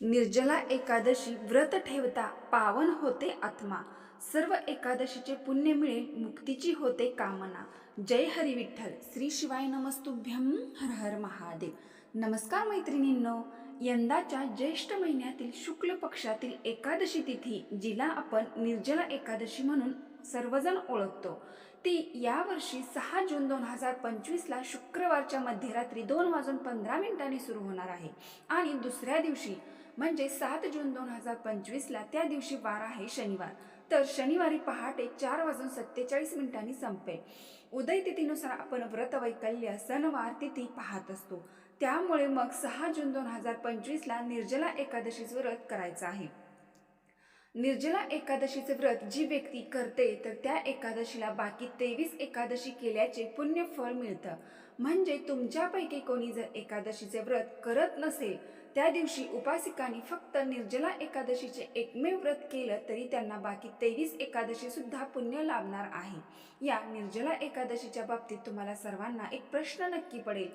निर्जला एकादशी व्रत ठेवता पावन होते आत्मा. सर्व एकादशीचे पुण्य मिळे मुक्तीची होते कामना. जय हरी विठ्ठल. श्री शिवाय नमस्तुभ्यम हर हर महादेव. नमस्कार मैत्रिणींनो. यंदाच्या ज्येष्ठ महिन्यातील शुक्ल पक्षातील एकादशी तिथी जिला आपण निर्जला एकादशी म्हणून सर्वजण ओळखतो. ती यावर्षी सहा जून दोन हजार पंचवीसला शुक्रवारच्या मध्यरात्री दोन वाजून पंधरा मिनिटांनी सुरू होणार आहे. आणि दुसऱ्या दिवशी म्हणजे सात जून दोन हजार पंचवीसला त्या दिवशी वार आहे शनिवार. तर शनिवारी पहाटे चार वाजून सत्तेचाळीस मिनिटांनी संपेल. उदय तिथीनुसार आपण व्रत वैकल्य सणवार तिथी पाहत असतो. त्यामुळे मग सहा जून दोन हजार पंचवीसला निर्जला एकादशीचं व्रत करायचं आहे. निर्जला एकादशीचे व्रत जी व्यक्ती करते तर त्या एकादशीला बाकी तेवीस एकादशी केल्याचे पुण्यफळ मिळतं. म्हणजे तुमच्यापैकी कोणी जर एकादशीचे व्रत करत नसेल त्या दिवशी उपासिकांनी फक्त निर्जला एकादशीचे एकमेव व्रत केलं तरी त्यांना बाकी तेवीस एकादशी सुद्धा पुण्य लाभणार आहे. या निर्जला एकादशीच्या बाबतीत तुम्हाला सर्वांना एक प्रश्न नक्की पडेल.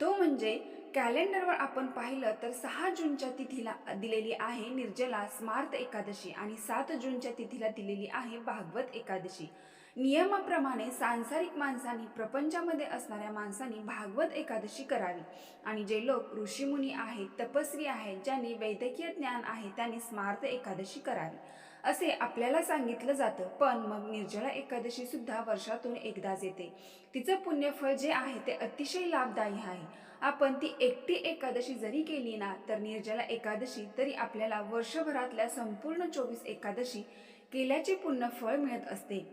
तो म्हणजे कॅलेंडरवर आपण पाहिलं तर सहा जूनच्या तिथीला दिलेली आहे निर्जला स्मार्त एकादशी आणि सात जूनच्या तिथीला दिलेली आहे भागवत एकादशी. नियमाप्रमाणे सांसारिक माणसांनी प्रपंचामध्ये असणाऱ्या माणसांनी भागवत एकादशी करावी. आणि जे लोक ऋषीमुनी आहेत तपस्वी आहेत ज्यांनी वैद्यकीय ज्ञान आहे त्यांनी स्मार्त एकादशी करावी. असे आपल्याला सांगितलं जातं पण मग निर्जला एकादशी सुद्धा वर्षातून एकदाच येते. तिचं पुण्यफळ जे आहे ते अतिशय लाभदायी आहे. आपण ती एकटी एकादशी जरी केली ना तर निर्जला एकादशी तरी आपल्याला वर्षभरातल्या संपूर्ण चोवीस एकादशी केल्याचे पुण्यफळ मिळत असते.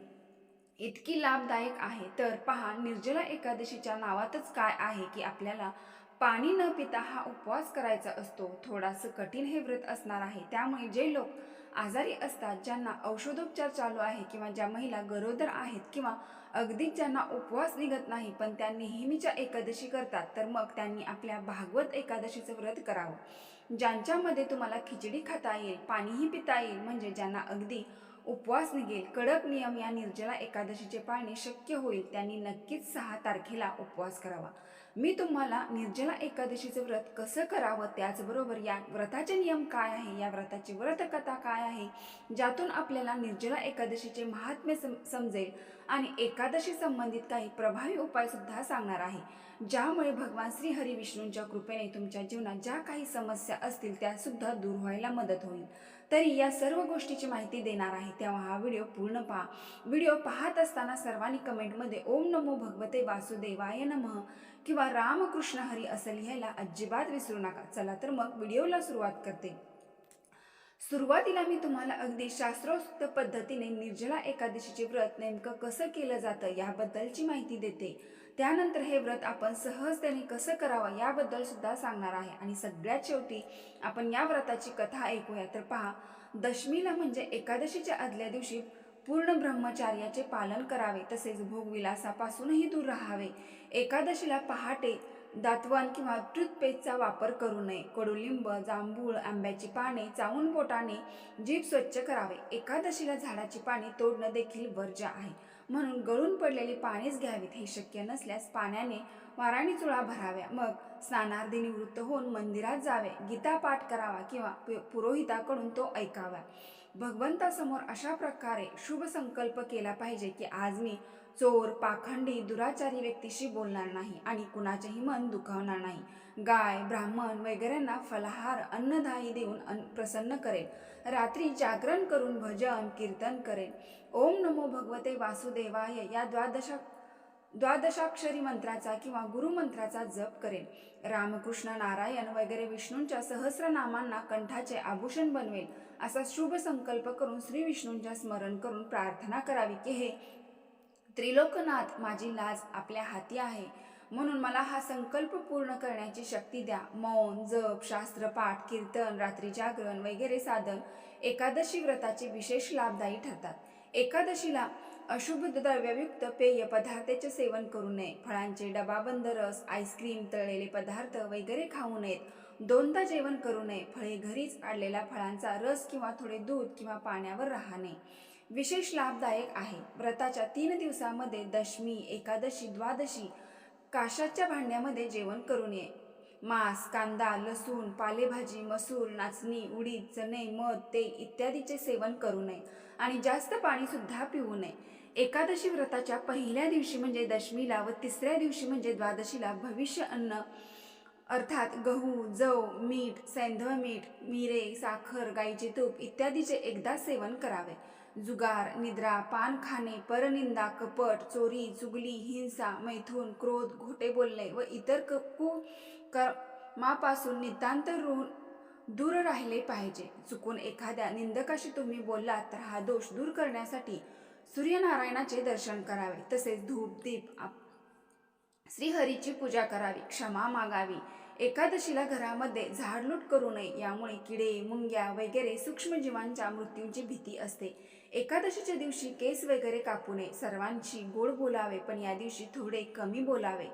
इतकी लाभदायक आहे. तर पहा निर्जला एकादशीच्या नावातच काय आहे की आपल्याला पाणी न पिता हा उपवास करायचा असतो. थोडासं कठीण हे व्रत असणार आहे. त्यामुळे जे लोक आजारी असतात ज्यांना औषधोपचार चालू आहे किंवा ज्या महिला गरोदर आहेत किंवा अगदी ज्यांना उपवास निघत नाही पण त्या नेहमीच्या एकादशी करतात तर मग त्यांनी आपल्या भागवत एकादशीचं व्रत करावं. ज्यांच्यामध्ये तुम्हाला खिचडी खाता येईल पाणीही पिता येईल म्हणजे ज्यांना अगदी उपवास निघेल. कडक नियम या निर्जला एकादशीचे पाळणे शक्य होईल. त्यांनी नक्कीच सहा तारखेला उपवास करावा. मी तुम्हाला निर्जला एकादशीचे व्रत कसं करावं त्याचबरोबर या व्रताचे नियम काय आहे? या व्रताची व्रतकथा काय आहे? ज्यातून आपल्याला निर्जला एकादशीचे महात्म्य सम समजेल आणि एकादशी संबंधित काही प्रभावी उपायसुद्धा सांगणार आहे. ज्यामुळे भगवान श्री हरी विष्णूंच्या कृपेने तुमच्या जीवनात ज्या काही समस्या असतील त्यासुद्धा दूर व्हायला मदत होईल. तरी या सर्व गोष्टीची माहिती देणार आहे. तेव्हा हा व्हिडिओ पूर्ण पहा. व्हिडिओ पाहत असताना सर्वांनी कमेंटमध्ये ओम नमो भगवते वासुदेवाय नमः किंवा रामकृष्ण हरी असं लिहायला अजिबात विसरू नका. चला तर मग व्हिडिओला सुरुवात करते. सुरुवातीला मी तुम्हाला अगदी शास्त्रोक्त पद्धतीने निर्जला एकादशीचे व्रत नेमकं कसं केलं जातं याबद्दलची माहिती देते. त्यानंतर हे व्रत आपण सहजतेने कसं करावं याबद्दल सुद्धा सांगणार आहे. आणि सगळ्यात शेवटी आपण या व्रताची कथा ऐकूया. तर पहा दशमीला म्हणजे एकादशीच्या आदल्या दिवशी पूर्ण ब्रह्मचार्याचे पालन करावे तसेच भोगविलासापासूनही दूर राहावे. एकादशीला पहाटे दातवन किंवा टूथपेस्टचा वापर करू नये. कडुलिंब जांभूळ आंब्याची पाने चावून बोटाने जीभ स्वच्छ करावे. एकादशीला झाडाची पाने तोडणं देखील वर्ज्य आहे. म्हणून गळून पडलेली पाणीच घ्यावीत हे शक्य नसल्यास पाण्याने वाराणी चुळा भराव्या. मग स्नानार्धी निवृत्त होऊन मंदिरात जावे गीता पाठ करावा किंवा पु- पुरोहिताकडून तो ऐकावा. भगवंतासमोर अशा प्रकारे शुभ संकल्प केला पाहिजे की आज मी चोर पाखंडी दुराचारी व्यक्तीशी बोलणार नाही आणि कुणाचेही मन दुखावणार नाही. गाय ब्राह्मण वगैरेंना फलाहार अन्नदायी देऊन अन प्रसन्न करेल. रात्री जागरण करून भजन कीर्तन करेल. ओम नमो भगवते वासुदेवाय या द्वादशा द्वादशाक्षरी मंत्राचा किंवा गुरुमंत्राचा जप करेल. रामकृष्ण नारायण वगैरे विष्णूंच्या सहस्रनामांना कंठाचे आभूषण बनवेल. असा शुभ संकल्प करून श्री विष्णूंच्या स्मरण करून प्रार्थना करावी की हे त्रिलोकनाथ माझी लाज आपल्या हाती आहे. म्हणून मला हा संकल्प पूर्ण करण्याची शक्ती द्या. मौन जप शास्त्रपाठ कीर्तन रात्री जागरण वगैरे साधन एकादशी व्रताचे विशेष लाभदायी ठरतात. एकादशीला अशुभ द्रव्ययुक्त पेय पदार्थाचे सेवन करू नये. फळांचे डबाबंद रस आईस्क्रीम तळलेले पदार्थ वगैरे खाऊ नयेत. दोनदा जेवण करू नये. फळे घरीच काढलेल्या फळांचा रस किंवा थोडे दूध किंवा पाण्यावर राहणे विशेष लाभदायक आहे. व्रताच्या तीन दिवसामध्ये दशमी एकादशी द्वादशी काशाच्या भांड्यामध्ये जेवण करू नये. मांस कांदा लसूण पालेभाजी मसूर नाचणी उडीद चणे मध तेल इत्यादीचे सेवन करू नये आणि जास्त पाणीसुद्धा पिऊ नये. एकादशी व्रताच्या पहिल्या दिवशी म्हणजे दशमीला व तिसऱ्या दिवशी म्हणजे द्वादशीला भविष्य अन्न अर्थात गहू जव मीठ सैंधव मीठ मिरे साखर गाईचे तूप इत्यादीचे एकदा सेवन करावे. जुगार निद्रा पान खाणे परनिंदा कपट चोरी चुगली हिंसा मैथून क्रोध घोटे बोलणे व इतर क कु कर्मापासून नितांत रू दूर राहिले पाहिजे. चुकून एखाद्या निंदकाशी तुम्ही बोललात तर हा दोष दूर करण्यासाठी सूर्यनारायणाचे दर्शन करावे. तसेच धूप दीप आप श्रीहरीची पूजा करावी. क्षमा मागावी. एकादशीला घरामध्ये झाडलूट करू नये. यामुळे किडे मुंग्या वगैरे सूक्ष्मजीवांच्या मृत्यूची भीती असते. एकादशीच्या दिवशी केस वगैरे कापू नये. सर्वांशी गोड बोलावे पण या दिवशी थोडे कमी बोलावे.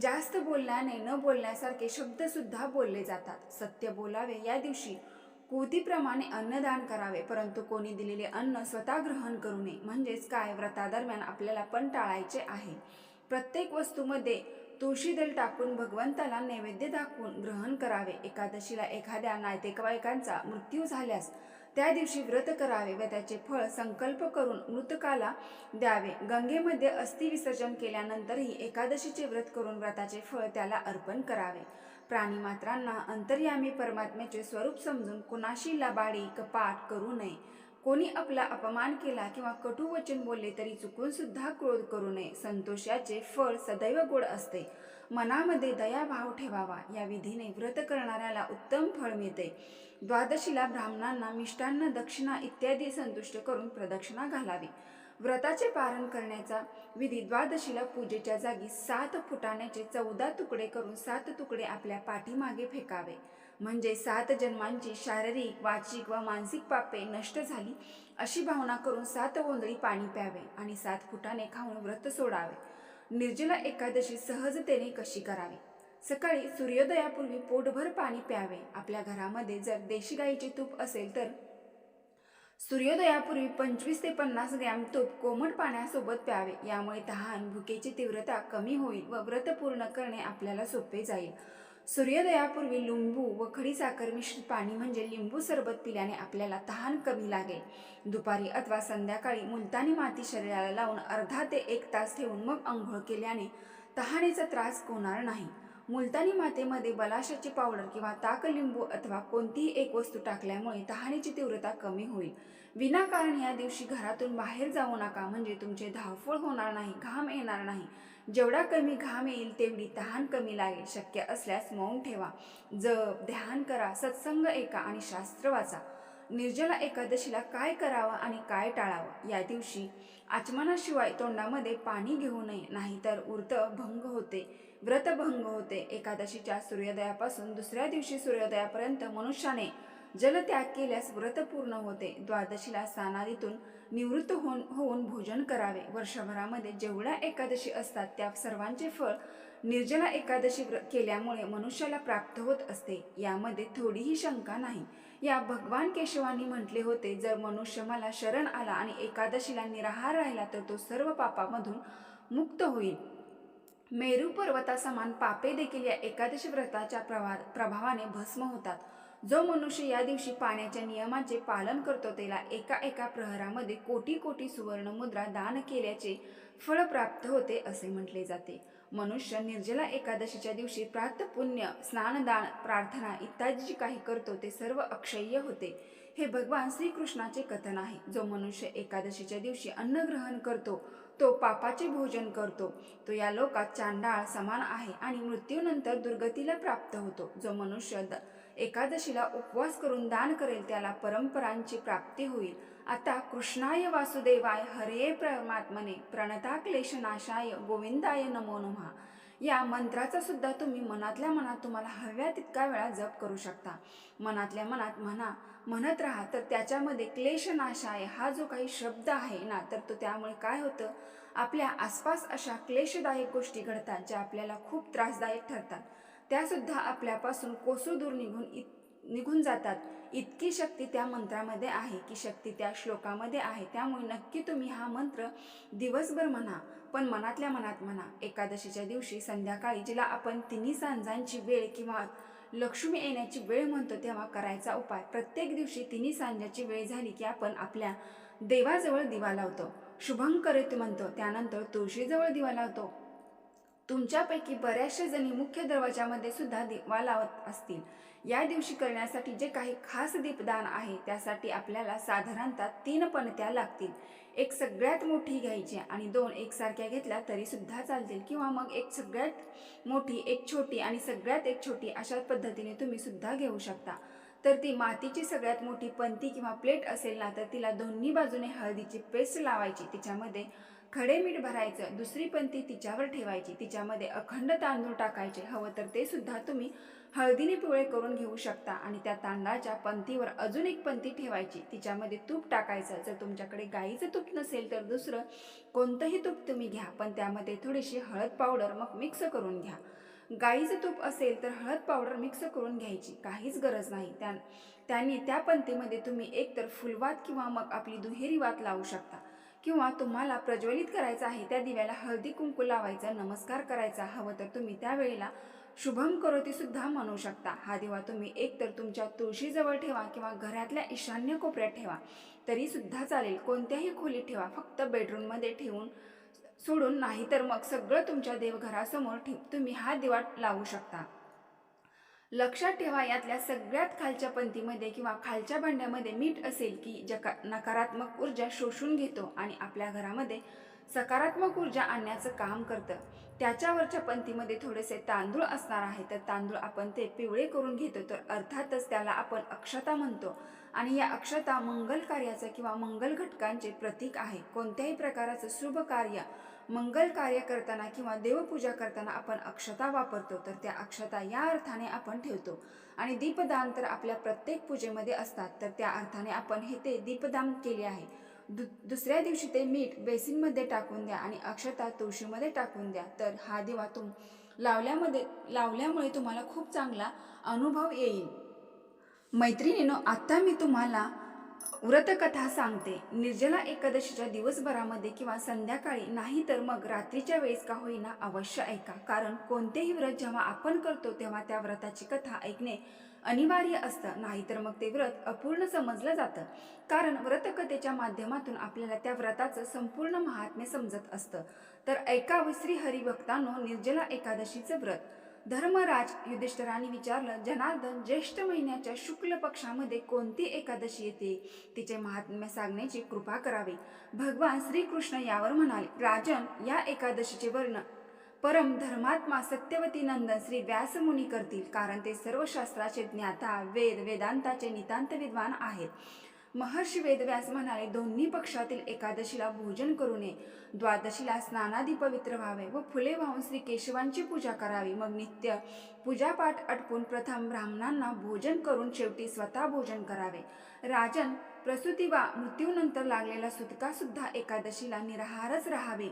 जास्त बोलल्याने न बोलण्यासारखे शब्दसुद्धा बोलले जातात. सत्य बोलावे या दिवशी. कोतीप्रमाणे अन्नदान करावे परंतु कोणी दिलेले अन्न स्वतः ग्रहण करू नये. म्हणजेच काय? व्रतादरम्यान आपल्याला पण टाळायचे आहे. प्रत्येक वस्तूमध्ये तुळशीदेल टाकून भगवंताला नैवेद्य दाखवून ग्रहण करावे. एकादशीला एखाद्या नातेवाईकांचा मृत्यू झाल्यास त्या दिवशी व्रत करावे व त्याचे फळ संकल्प करून मृतकाला द्यावे. गंगेमध्ये अस्थि विसर्जन केल्यानंतरही एकादशीचे व्रत करून व्रताचे फळ त्याला अर्पण करावे. प्राणीमात्रांना अंतर्यामी परमात्म्याचे स्वरूप समजून कुणाशी लबाडी कपाट करू नये. कोणी आपला अपमान केला किंवा कटू वचन बोलले तरी चुकून सुद्धा क्रोध करू नये. संतोषाचे फळ सदैव गोड असते. मनामध्ये दयाभाव ठेवावा. या विधीने व्रत करणाऱ्याला उत्तम फळ मिळते. द्वादशीला ब्राह्मणांना मिष्टान्न दक्षिणा इत्यादी संतुष्ट करून प्रदक्षिणा घालावी. व्रताचे पारण करण्याचा विधी द्वादशीला पूजेच्या जागी सात फुटाण्याचे चौदा तुकडे करून सात तुकडे आपल्या पाठीमागे फेकावे. म्हणजे सात जन्मांची शारीरिक वाचिक व मानसिक पापे नष्ट झाली अशी भावना करून सात गोंधळी पाणी प्यावे आणि सात फुटाने खाऊन व्रत सोडावे. निर्जला एकादशी सहजतेने कशी करावी? सकाळी सूर्योदयापूर्वी पोटभर पाणी प्यावे. आपल्या घरामध्ये जर देशी गाईचे तूप असेल तर? सूर्योदयापूर्वी पंचवीस ते पन्नास ग्रॅम तूप कोमट पाण्यासोबत प्यावे. यामुळे तहान भुकेची तीव्रता कमी होईल व व्रत पूर्ण करणे आपल्याला सोपे जाईल. सूर्योदयापूर्वी लिंबू व खडीसाखर मिश्रित पाणी म्हणजे लिंबू सरबत पिल्याने आपल्याला तहान कमी लागेल. दुपारी अथवा संध्याकाळी मुलतानी माती शरीराला लावून अर्धा ते एक तास ठेवून मग आंघोळ केल्याने तहानेचा त्रास होणार नाही. मुलतानी मातेमध्ये बलाशाची पावडर किंवा ताक लिंबू अथवा कोणतीही एक वस्तू टाकल्यामुळे तहानेची तीव्रता कमी होईल. विनाकारण या दिवशी घरातून बाहेर जाऊ नका म्हणजे तुमचे धावफळ होणार नाही घाम येणार नाही. जेवढा कमी घाम येईल तेवढी तहान कमी लागेल. शक्य असल्यास मौन ठेवा. जप ध्यान करा सत्संग ऐका आणि शास्त्र वाचा. निर्जला एकादशीला काय करावं आणि काय टाळावं? या दिवशी आचमनाशिवाय तोंडामध्ये पाणी घेऊ नये नाहीतर उर्त भंग होते व्रतभंग होते. एकादशीच्या सूर्योदयापासून दुसऱ्या दिवशी सूर्योदयापर्यंत मनुष्याने जलत्याग केल्यास व्रत पूर्ण होते. द्वादशीला स्नानादीतून निवृत्त होऊन होऊन भोजन करावे. वर्षभरामध्ये जेवढ्या एकादशी असतात त्या सर्वांचे फळ निर्जला एकादशी व्र केल्यामुळे मनुष्याला प्राप्त होत असते. यामध्ये थोडीही शंका नाही. या भगवान केशवांनी म्हटले होते जर मनुष्य मला शरण आला आणि एकादशीला निराहार राहिला तर तो सर्व पापामधून मुक्त होईल. मेरू पर्वतासमान पापे देखील या एकादशी व्रताच्या प्रभा प्रभावाने भस्म होतात. जो मनुष्य या दिवशी पाण्याच्या नियमाचे पालन करतो त्याला एका एका प्रहरामध्ये कोटी कोटी सुवर्ण मुद्रा दान केल्याचे फळ प्राप्त होते असे म्हटले जाते. मनुष्य निर्जला एकादशीच्या दिवशी प्रात पुण्य स्नानदान प्रार्थना इत्यादी जी काही करतो ते सर्व अक्षय्य होते. हे भगवान श्रीकृष्णाचे कथन आहे. जो मनुष्य एकादशीच्या दिवशी अन्न ग्रहण करतो तो पापाचे भोजन करतो. तो या लोकात चांडाळ समान आहे आणि मृत्यूनंतर दुर्गतीला प्राप्त होतो. जो मनुष्य द एकादशीला उपवास करून दान करेल त्याला परंपरांची प्राप्ती होईल. आता कृष्णाय वासुदेवाय हरे परमात्मने प्रणता क्लेशनाशाय गोविंदाय नमो नमः. या मंत्राचा सुद्धा तुम्ही मनातल्या मनात तुम्हाला हव्या तितका वेळा जप करू शकता. मनातल्या मनात म्हणा म्हणत राहा तर त्याच्यामध्ये क्लेशनाशाय हा जो काही शब्द आहे ना तर तो त्यामुळे काय होतं? आपल्या आसपास अशा क्लेशदायक गोष्टी घडतात ज्या आपल्याला खूप त्रासदायक ठरतात. त्यासुद्धा आपल्यापासून कोसू दूर निघून इत निघून जातात. इतकी शक्ती त्या मंत्रामध्ये आहे की शक्ती त्या श्लोकामध्ये आहे. त्यामुळे नक्की तुम्ही हा मंत्र दिवसभर म्हणा पण मनातल्या मनात म्हणा. एकादशीच्या दिवशी संध्याकाळी जिला आपण तिन्ही सांजांची वेळ किंवा लक्ष्मी येण्याची वेळ म्हणतो तेव्हा करायचा उपाय. प्रत्येक दिवशी तिन्ही सांजाची वेळ झाली की आपण आपल्या देवाजवळ दिवा लावतो. शुभंकर म्हणतो त्यानंतर तुळशीजवळ दिवा लावतो. तुमच्यापैकी बऱ्याचशा जणी मुख्य दरवाजामध्ये सुद्धा दिवा लावत असतील. या दिवशी करण्यासाठी जे काही खास दीपदान आहे त्यासाठी आपल्याला साधारणतः तीन पणत्या लागतील. एक सगळ्यात मोठी घ्यायची आणि दोन एकसारख्या घेतल्या तरी सुद्धा चालतील. किंवा मग एक सगळ्यात मोठी एक छोटी आणि सगळ्यात एक छोटी अशा पद्धतीने तुम्ही सुद्धा घेऊ शकता. तर ती मातीची सगळ्यात मोठी पंती किंवा प्लेट असेल ना तर तिला दोन्ही बाजूने हळदीची पेस्ट लावायची. तिच्यामध्ये खडे मीठ भरायचं दुसरी पंती तिच्यावर ठेवायची तिच्यामध्ये अखंड तांदूळ टाकायचे हवं तर ते सुद्धा तुम्ही हळदीने पिवळे करून घेऊ शकता आणि त्या तांदळाच्या पंथीवर अजून एक पंथी ठेवायची तिच्यामध्ये तूप टाकायचं जर तुमच्याकडे गाईचं तूप नसेल तर दुसरं कोणतंही तूप तुम्ही घ्या पण त्यामध्ये थोडीशी हळद पावडर मग मिक्स करून घ्या. गाईचं तूप असेल तर हळद पावडर मिक्स करून घ्यायची काहीच गरज नाही. त्या त्यांनी त्या पंथीमध्ये तुम्ही एकतर फुलवात किंवा मग आपली दुहेरी वात लावू शकता. किंवा तुम्हाला प्रज्वलित करायचं आहे त्या दिव्याला हळदी कुंकू लावायचा नमस्कार करायचा हवं तर तुम्ही त्यावेळेला शुभम करोती सुद्धा म्हणू शकता. हा दिवा तुम्ही एकतर तुमच्या तुळशीजवळ ठेवा किंवा घरातल्या ईशान्य कोपऱ्यात ठेवा तरी सुद्धा चालेल. कोणत्याही खोलीत ठेवा फक्त बेडरूममध्ये ठेवून सोडून नाही तर मग सगळं तुमच्या देवघरासमोर ठेव तुम्ही हा दिवा लावू शकता. लक्षात ठेवा यातल्या सगळ्यात खालच्या पंथीमध्ये किंवा खालच्या भांड्यामध्ये मीठ असेल की जका नकारात्मक ऊर्जा शोषून घेतो आणि आपल्या घरामध्ये सकारात्मक ऊर्जा आणण्याचं काम करतं. त्याच्यावरच्या पंथीमध्ये थोडेसे तांदूळ असणार आहे तर तांदूळ आपण ते पिवळे करून घेतो तर अर्थातच त्याला आपण अक्षता म्हणतो. आणि या अक्षता मंगल कार्याचं किंवा मंगल घटकांचे प्रतीक आहे. कोणत्याही प्रकाराचं शुभ कार्य मंगल कार्य करताना किंवा देवपूजा करताना आपण अक्षता वापरतो तर त्या अक्षता या अर्थाने आपण ठेवतो. आणि दीपदान तर आपल्या प्रत्येक पूजेमध्ये असतात तर त्या अर्थाने आपण हे ते दीपदान केले आहे. दु दुसऱ्या दिवशी ते मीठ बेसिनमध्ये टाकून द्या आणि अक्षता तुळशीमध्ये टाकून द्या तर हा दिवा तुम लावल्यामध्ये लावल्यामुळे तुम्हाला खूप चांगला अनुभव येईल. मैत्रिणीनो आत्ता मी तुम्हाला व्रतकथा सांगते निर्जला एकादशीच्या दिवसभरामध्ये किंवा संध्याकाळी नाही तर मग रात्रीच्या वेळेस का होईना अवश्य ऐका. कारण कोणतेही व्रत जेव्हा आपण करतो तेव्हा त्या व्रताची कथा ऐकणे अनिवार्य असतं. नाहीतर मग ते व्रत अपूर्ण समजलं जातं. कारण व्रतकथेच्या माध्यमातून आपल्याला त्या व्रताचं संपूर्ण महात्म्य समजत असतं. तर ऐकावं श्री हरिभक्तांनो निर्जला एकादशीचं व्रत. धर्मराज युधिष्ठराने विचारलं जनार्दन ज्येष्ठ महिन्याच्या शुक्ल पक्षामध्ये कोणती एकादशी येते? तिचे महात्म्य सांगण्याची कृपा करावी. भगवान श्रीकृष्ण यावर म्हणाले राजन या एकादशीचे वर्ण परम धर्मात्मा सत्यवती नंदन श्री व्यासमुनी करतील कारण ते सर्व शास्त्राचे ज्ञाता वेद वेदांताचे नितांत विद्वान आहेत. महर्षी वेदव्यास म्हणाले दोन्ही पक्षातील एकादशीला भोजन करू नये. द्वादशीला स्नानादी पवित्र व्हावे व फुले वाहून श्री केशवांची पूजा करावी. मग नित्य पूजापाठ अटपून प्रथम ब्राह्मणांना भोजन करून शेवटी स्वतः भोजन करावे. राजन प्रसूती वा मृत्यूनंतर लागलेला सुतका सुद्धा एकादशीला निराहारच राहावे.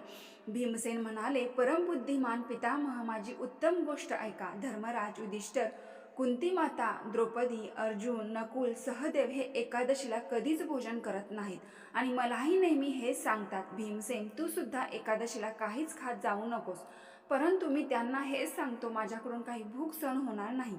भीमसेन म्हणाले परमबुद्धिमान पितामह माझी उत्तम गोष्ट ऐका. धर्मराज युधिष्ठर कुंती माता द्रौपदी अर्जुन नकुल सहदेव हे एकादशीला कधीच भोजन करत नाहीत. आणि मलाही नेहमी हेच सांगतात भीमसेन तू सुद्धा एकादशीला काहीच खात जाऊ नकोस. परंतु मी त्यांना हेच सांगतो माझ्याकडून काही भूक सण होणार नाही.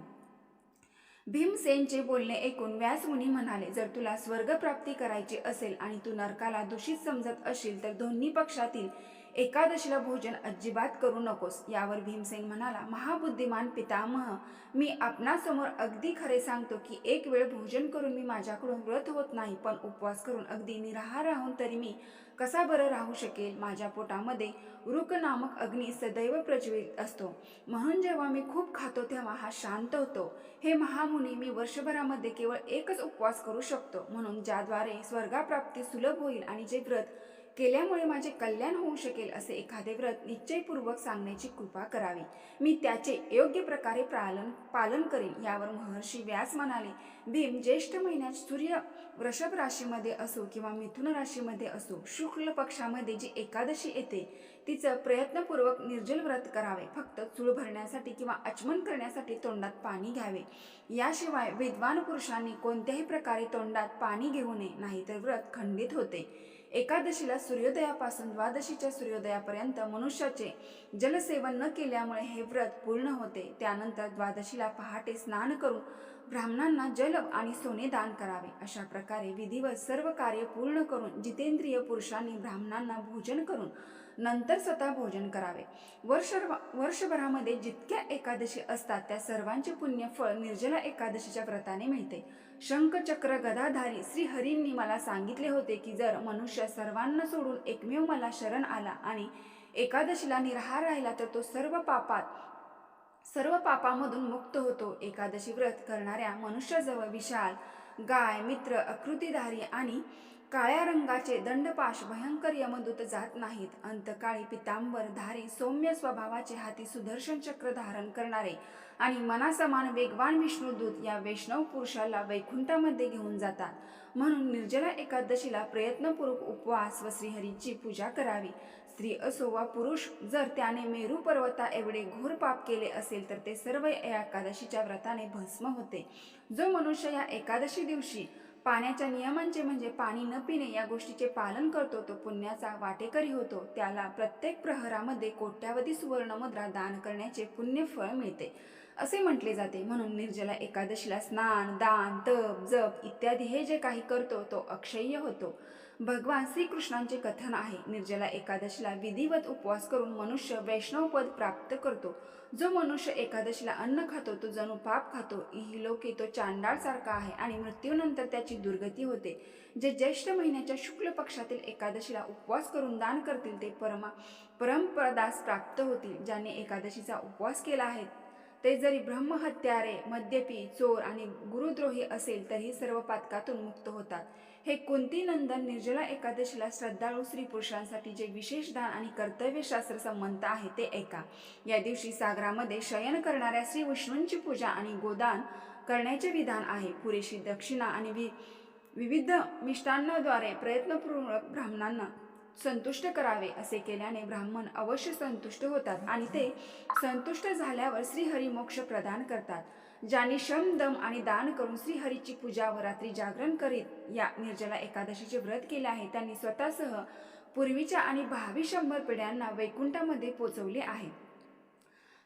भीमसेनचे बोलणे ऐकून व्यासमुनी म्हणाले जर तुला स्वर्गप्राप्ती करायची असेल आणि तू नरकाला दूषित समजत असेल तर दोन्ही पक्षातील एकादशीला भोजन अजिबात करू नकोस यावर भीमसेन म्हणाला. महाबुद्धिमान पितामह मी आपणासमोर अगदी खरे सांगतो की एक वेळ भोजन करून मी माझ्याकडून व्रत होत नाही पण उपवास करून अगदी निराहार राहून तरी मी कसा बरं राहू शकेल? माझ्या पोटामध्ये रुक नामक अग्नी सदैव प्रज्वलित असतो. म्हणून जेव्हा मी खूप खातो तेव्हा हा शांत होतो. हे महामुनी मी वर्षभरामध्ये केवळ एकच उपवास करू शकतो. म्हणून ज्याद्वारे स्वर्गाप्राप्ती सुलभ होईल आणि जे व्रत केल्यामुळे माझे कल्याण होऊ शकेल असे एखादे व्रत निश्चयपूर्वक सांगण्याची कृपा करावी. मी त्याचे योग्य प्रकारे पालन पालन करेन यावर महर्षी व्यास म्हणाले. भीम ज्येष्ठ महिन्यात सूर्य वृषभ राशीमध्ये असो किंवा मिथुन राशीमध्ये असो शुक्ल पक्षामध्ये जी एकादशी येते तिचं प्रयत्नपूर्वक निर्जल व्रत करावे. फक्त चूळ भरण्यासाठी किंवा आचमन करण्यासाठी तोंडात पाणी घ्यावे. याशिवाय विद्वान पुरुषांनी कोणत्याही प्रकारे तोंडात पाणी घेऊ नये नाहीतर व्रत खंडित होते. एकादशीला सूर्योदयापासून द्वादशीच्या सूर्योदयापर्यंत मनुष्याचे जलसेवन न केल्यामुळे हे व्रत पूर्ण होते. त्यानंतर द्वादशीला पहाटे स्नान करून ब्राह्मणांना जल आणि सोने दान करावे. अशा प्रकारे विधिवत सर्व कार्य पूर्ण करून जितेंद्रिय पुरुषांनी ब्राह्मणांना भोजन करून नंतर स्वतः भोजन करावे. वर्ष वर्षभरामध्ये जितक्या एकादशी असतात त्या सर्वांचे पुण्य फळ निर्जला एकादशीच्या व्रताने मिळते. शंखचक्र गदाधारी श्री हरींनी मला सांगितले होते की जर मनुष्य सर्वांना सोडून एकमेव मला शरण आला आणि एकादशीला निराहार राहिला तर तो सर्व पापात सर्व पापामधून मुक्त होतो. एकादशी व्रत करणाऱ्या मनुष्याजवळ विशाल गाय मित्र आकृतीधारी आणि काळ्या रंगाचे दंडपाश भयंकर यमदूत जात नाहीत. अंतकाळी पितांबर धारी सौम्य स्वभावाचे हाती सुदर्शन चक्र धारण करणारे आणि मनासमान वेगवान विष्णुदूत या वैष्णव पुरुषाला वैकुंठामध्ये घेऊन जातात. म्हणून निर्जला एकादशीला प्रयत्नपूर्वक उपवास व श्रीहरीची पूजा करावी. स्त्री असो वा पुरुष जर त्याने मेरू पर्वता एवढे घोर पाप केले असेल तर ते सर्व या एकादशीच्या व्रताने भस्म होते. जो मनुष्य या एकादशी दिवशी पाण्याच्या नियमांचे म्हणजे पाणी न पिणे या गोष्टीचे पालन करतो तो पुण्याचा वाटेकरी होतो. त्याला प्रत्येक प्रहरामध्ये कोट्यावधी सुवर्णमुद्रा दान करण्याचे पुण्य फळ मिळते. असे म्हटले जाते. म्हणून निर्जला एकादशीला स्नान दान तप जप इत्यादी हे जे काही करतो तो अक्षय्य होतो. भगवान श्रीकृष्णांचे कथन आहे. निर्जला एकादशीला विधिवत उपवास करून मनुष्य वैष्णवपद प्राप्त करतो. जो मनुष्य एकादशीला अन्न खातो तो जणू पाप खातो. इहलोके तो चांडाळसारखा आहे आणि मृत्यूनंतर त्याची दुर्गती होते. जे ज्येष्ठ महिन्याच्या शुक्ल पक्षातील एकादशीला उपवास करून दान करतील ते परमा परमपदास प्राप्त होतील ज्याने एकादशीचा उपवास केला आहे. ते जरी ब्रह्महत्यारे मद्यपी चोर आणि गुरुद्रोही असेल तरी सर्व पातकातून मुक्त होतात. हे कुंती नंदन निर्जला एकादशीला श्रद्धाळू स्त्री पुरुषांसाठी जे विशेष दान आणि कर्तव्यशास्त्र संबंध आहे ते ऐका या दिवशी सागरामध्ये शयन करणाऱ्या श्री विष्णूंची पूजा आणि गोदान करण्याचे विधान आहे. पुरेशी दक्षिणा आणि वि विविध मिष्टांनाद्वारे प्रयत्नपूर्वक ब्राह्मणांना संतुष्ट करावे असे केल्याने ब्राह्मण अवश्य संतुष्ट होतात आणि ते संतुष्ट झाल्यावर श्रीहरी मोक्ष प्रदान करतात. ज्यांनी शम दम आणि दान करून श्रीहरीची पूजा व रात्री जागरण करीत या निर्जला एकादशीचे व्रत केले आहे त्यांनी स्वतःसह पूर्वीच्या आणि भावी शंभर पिढ्यांना वैकुंठामध्ये पोचवले आहे.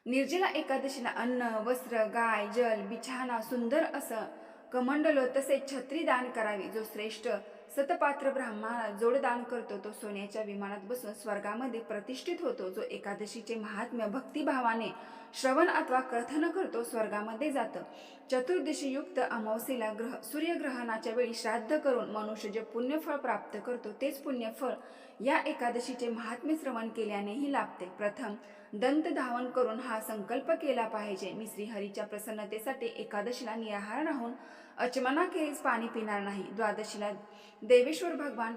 निर्जला एकादशीला अन्न वस्त्र गाय जल बिछाना सुंदर असं कमंडलो तसेच छत्री दान करावी जो श्रेष्ठ सतपात्र ब्राह्मणाला जोडदान करतो. तो सोन्याच्या विमानात बसून स्वर्गामध्ये प्रतिष्ठित होतो. जो एकादशीचे महात्म्य भक्तिभावाने श्रवण अथवा कथन करतो स्वर्गामध्ये जातं. चतुर्दशी युक्त अमावस्येला ग्रह सूर्यग्रहणाच्या वेळी श्राद्ध करून मनुष्य जे पुण्यफळ प्राप्त करतो तेच पुण्यफळ या एकादशीचे महात्म्य श्रवण केल्यानेही लाभते. प्रथम दंत धावन करून हा संकल्प केला पाहिजे. मी श्रीहरीच्या प्रसन्नतेसाठी एकादशीला निराहार राहून अचमनाखेरीज पाणी पिणार नाही. द्वादशीला देवेश्वर भगवान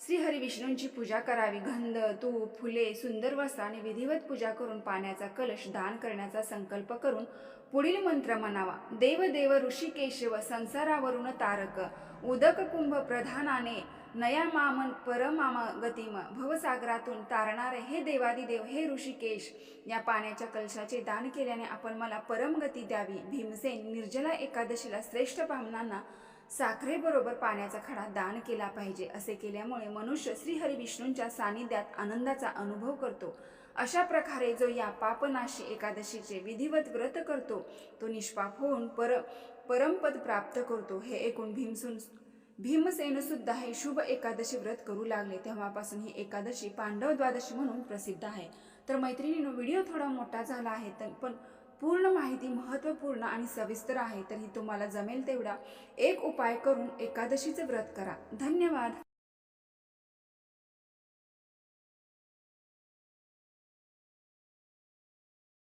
श्रीहरी विष्णूंची पूजा करावी. गंध तूप फुले सुंदर वस्त्र आणि विधिवत पूजा करून पाण्याचा कलश दान करण्याचा संकल्प करून पुढील मंत्र म्हणावा. देव देव ऋषिकेशव संसारावरून तारक उदक कुंभ प्रधानाने नया मामन परमाम गतिम भवसागरातून तारणारे हे देवादिदेव हे ऋषिकेश या पाण्याच्या कलशाचे दान केल्याने आपण मला परमगती द्यावी. भीमसेन निर्जला एकादशीला श्रेष्ठ ब्राह्मणांना साखरेबरोबर पाण्याचा खडा दान केला पाहिजे असे केल्यामुळे मनुष्य श्रीहरी विष्णूंच्या सानिध्यात आनंदाचा अनुभव करतो. अशा प्रकारे जो या पापनाशी एकादशीचे विधिवत व्रत करतो तो निष्पाप होऊन पर परमपद प्राप्त करतो हे ऐकून भीमसून भीमसेन सुद्धा हे शुभ एकादशी व्रत करू लागले. तेव्हापासून ही एकादशी पांडव द्वादशी म्हणून प्रसिद्ध आहे. तर मैत्रिणीनं व्हिडिओ थोडा मोठा झाला आहे तर पण पूर्ण माहिती महत्त्वपूर्ण आणि सविस्तर आहे तर ही तुम्हाला जमेल तेवढा एक उपाय करून एकादशीचं व्रत करा. धन्यवाद!